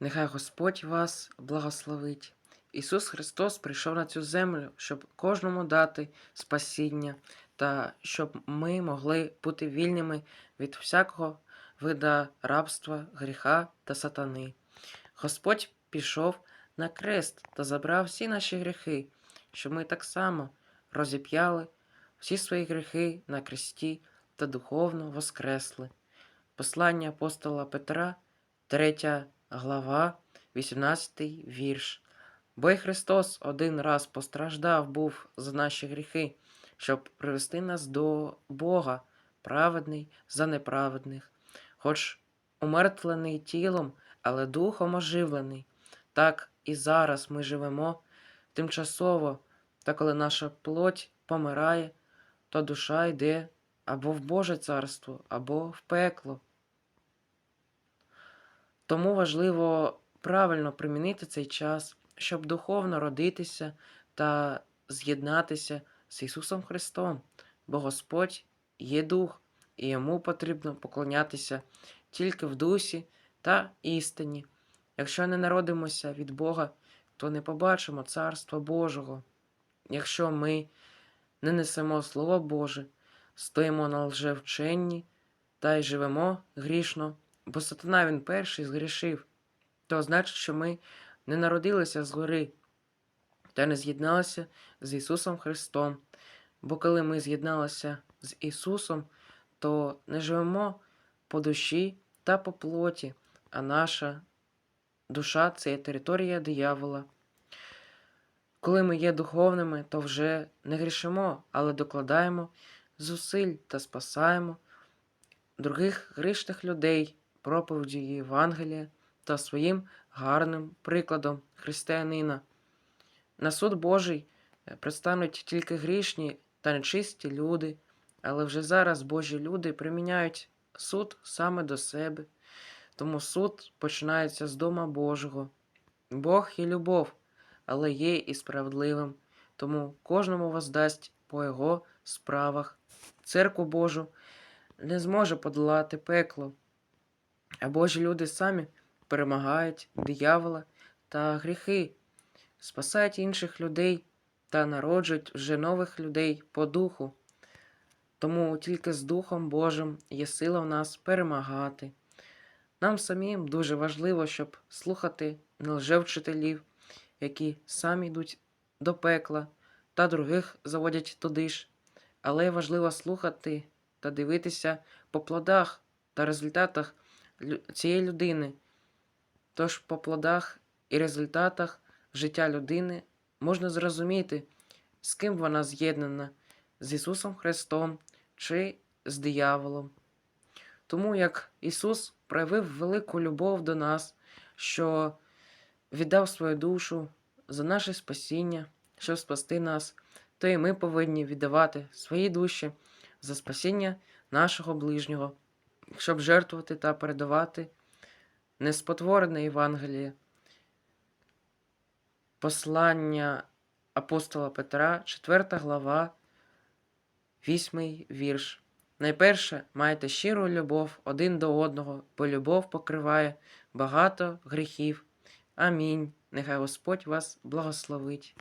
Нехай Господь вас благословить. Ісус Христос прийшов на цю землю, щоб кожному дати спасіння та щоб ми могли бути вільними від всякого вида рабства, гріха та сатани. Господь пішов на крест та забрав всі наші гріхи, щоб ми так само розіп'яли всі свої гріхи на кресті та духовно воскресли. Послання апостола Петра, 3 глава, 18 вірш. Бо й Христос один раз постраждав був за наші гріхи, щоб привести нас до Бога, праведний за неправедних, хоч умертвлений тілом, але духом оживлений. Так і зараз ми живемо тимчасово, та коли наша плоть помирає, то душа йде або в Боже царство, або в пекло. Тому важливо правильно примінити цей час, щоб духовно родитися та з'єднатися з Ісусом Христом, бо Господь є Дух, і йому потрібно поклонятися тільки в дусі та істині. Якщо не народимося від Бога, то не побачимо Царства Божого. Якщо ми не несемо Слово Боже, стоїмо на лжевченні та й живемо грішно, бо сатана він перший згрішив, то значить, що ми не народилися згори та не з'єдналися з Ісусом Христом. Бо коли ми з'єдналися з Ісусом, то не живемо по душі та по плоті, а наша душа це є територія диявола. Коли ми є духовними, то вже не грішимо, але докладаємо зусиль та спасаємо других грішних людей проповіді Євангелія та своїм гарним прикладом християнина. На суд Божий е, предстануть тільки грішні та нечисті люди, але вже зараз Божі люди приміняють суд саме до себе, тому суд починається з дома Божого. Бог є любов, але є і справедливим, тому кожному воздасть по його справах. Церкву Божу не зможе подолати пекло, а Божі люди самі перемагають диявола та гріхи, спасають інших людей та народжують вже нових людей по духу. Тому тільки з Духом Божим є сила в нас перемагати. Нам самим дуже важливо, щоб слухати не лжевчителів, які самі йдуть до пекла та других заводять туди ж, але важливо слухати та дивитися по плодах та результатах цієї людини. Тож по плодах і результатах життя людини можна зрозуміти, з ким вона з'єднана з Ісусом Христом чи з дияволом. Тому як Ісус проявив велику любов до нас, що віддав свою душу за наше спасіння, щоб спасти нас, то і ми повинні віддавати свої душі за спасіння нашого ближнього, щоб жертвувати та передавати неспотворене Євангеліє. Послання апостола Петра, 4 глава, 8 вірш. Найперше майте щиру любов один до одного, бо любов покриває багато гріхів. Амінь. Нехай Господь вас благословить.